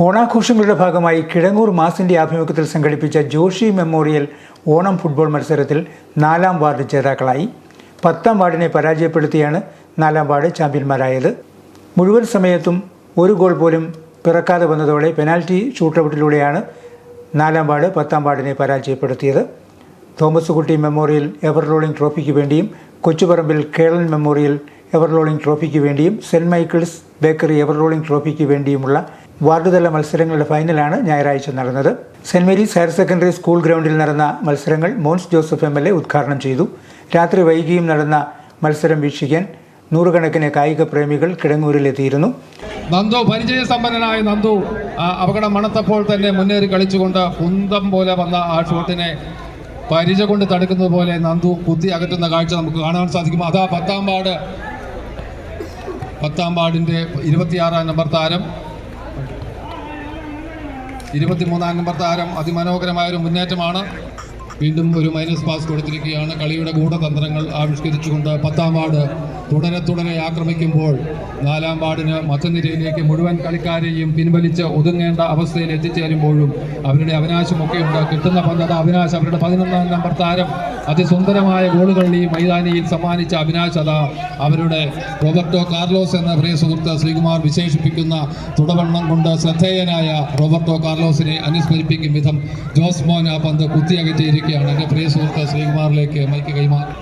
ഓണാഘോഷങ്ങളുടെ ഭാഗമായി കിഴങ്ങൂർ മാസിന്റെ ആഭിമുഖ്യത്തിൽ സംഘടിപ്പിച്ച ജോഷി മെമ്മോറിയൽ ഓണം ഫുട്ബോൾ മത്സരത്തിൽ നാലാം വാർഡ് ജേതാക്കളായി. പത്താം വാർഡിനെ പരാജയപ്പെടുത്തിയാണ് നാലാം വാർഡ് ചാമ്പ്യന്മാരായത്. മുഴുവൻ സമയത്തും ഒരു ഗോൾ പോലും പിറക്കാതെ വന്നതോടെ പെനാൽറ്റി ഷൂട്ടൗട്ടിലൂടെയാണ് നാലാം വാർഡ് പത്താം വാർഡിനെ പരാജയപ്പെടുത്തിയത്. തോമസ് കുട്ടി മെമ്മോറിയൽ എവർ റോളിംഗ് ട്രോഫിക്ക് വേണ്ടിയും Kochuparambil Keralan memorial ever rolling ട്രോഫിക്ക് വേണ്ടിയും Saint Michael's bakery ever rolling ട്രോഫിക്ക് വേണ്ടിയുമുള്ള വാർഡുതല മത്സരങ്ങളുടെ ഫൈനലാണ് ഞായറാഴ്ച നടന്നത്. Saint Mary's higher secondary school ഗ്രൗണ്ടിൽ നടന്ന മത്സരങ്ങൾ Mons Joseph M L A ഉദ്ഘാടനം ചെയ്തു. രാത്രി വൈകിയും നടന്ന മത്സരം വീക്ഷിക്കാൻ നൂറുകണക്കിന് കായിക പ്രേമികൾ കിടങ്ങൂരിലെത്തിയിരുന്നു. നന്ദു പരിചയസമ്പന്നനായ നന്ദു അപകടം മണത്തപ്പോൾ തന്നെ മുന്നേറി കളിച്ചുകൊണ്ട് കുന്തം പോലെ വന്ന ആ ഷോട്ടിനെ പരിച കൊണ്ട് തടുക്കുന്നത് പോലെ നന്ദു കുത്തി അകറ്റുന്ന കാഴ്ച നമുക്ക് കാണാൻ സാധിക്കും. അതാ പത്താം പാട് പത്താം പാടിന്റെ ഇരുപത്തിയാറാം നമ്പർ താരം ഇരുപത്തിമൂന്നാം നമ്പർ താരം അതിമനോഹരമായ ഒരു മുന്നേറ്റമാണ്. വീണ്ടും ഒരു മൈനസ് പാസ് കൊടുത്തിരിക്കുകയാണ്. കളിയുടെ ഗൂഢതന്ത്രങ്ങൾ ആവിഷ്കരിച്ചുകൊണ്ട് പത്താം വാർഡ് തുടരെ തുടരെ ആക്രമിക്കുമ്പോൾ നാലാം വാർഡിന് മധ്യനിരയിലേക്ക് മുഴുവൻ കളിക്കാരെയും പിൻവലിച്ച് ഒതുങ്ങേണ്ട അവസ്ഥയിൽ എത്തിച്ചേരുമ്പോഴും അവരുടെ അവനാശമൊക്കെ ഉണ്ട്. കിട്ടുന്ന പന്തത അവിനാശ്. അവരുടെ പതിനൊന്നാം നമ്പർ താരം അതിസുന്ദരമായ ഗോളുകൾ ഈ മൈതാനിയിൽ സമ്മാനിച്ച അവിനാശ് അത അവരുടെ റോബർട്ടോ കാർലോസ് എന്ന പ്രിയ സുഹൃത്ത് ശ്രീകുമാർ വിശേഷിപ്പിക്കുന്ന തുടവണ്ണം കൊണ്ട് ശ്രദ്ധേയനായ റോബർട്ടോ കാർലോസിനെ അനുസ്മരിപ്പിക്കും വിധം ജോസ് മോൻ ആ പന്ത് കുത്തിയകറ്റിയിരിക്കുകയാണ്. എന്റെ പ്രിയ സുഹൃത്ത് ശ്രീകുമാറിലേക്ക് മൈക്ക് കൈമാറി.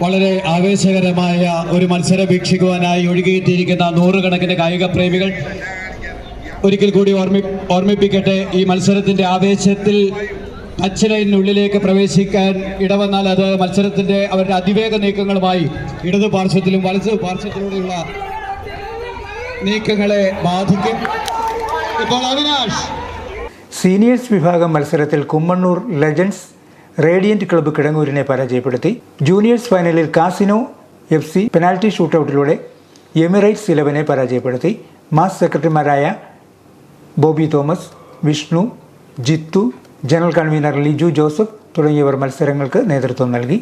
വളരെ ആവേശകരമായ ഒരു മത്സരം വീക്ഷിക്കുവാനായി ഒഴുകിയിട്ടിരിക്കുന്ന നൂറുകണക്കിന് കായിക പ്രേമികൾ ഒരിക്കൽ കൂടി ഓർമ്മി ഓർമ്മിപ്പിക്കട്ടെ ഈ മത്സരത്തിന്റെ ആവേശത്തിൽ ടച്ച് പ്രവേശിക്കാൻ ഇടവന്നാൽ അത് മത്സരത്തിന്റെ അവരുടെ അതിവേഗ നീക്കങ്ങളുമായി ഇടതു പാർശ്വത്തിലും വലത് പാർശ്വത്തിലൂടെയുള്ള നീക്കങ്ങളെ ബാധിക്കും. ഇപ്പോൾ അവിനാഷ്. സീനിയേഴ്സ് വിഭാഗം മത്സരത്തിൽ കുമ്മണ്ണൂർ ലെജൻഡ്സ് റേഡിയന്റ് ക്ലബ്ബ് കിടങ്ങൂരിനെ പരാജയപ്പെടുത്തി. ജൂനിയേഴ്സ് ഫൈനലിൽ കാസിനോ എഫ് സി പെനാൽറ്റി ഷൂട്ടൌട്ടിലൂടെ എമിറേറ്റ്സ് ഇലവനെ പരാജയപ്പെടുത്തി. മാസ് സെക്രട്ടറിമാരായ Bobby Thomas Vishnu Jithu general convener Liju Joseph തുടങ്ങിയവർ മത്സരങ്ങൾക്ക് നേതൃത്വം നൽകി.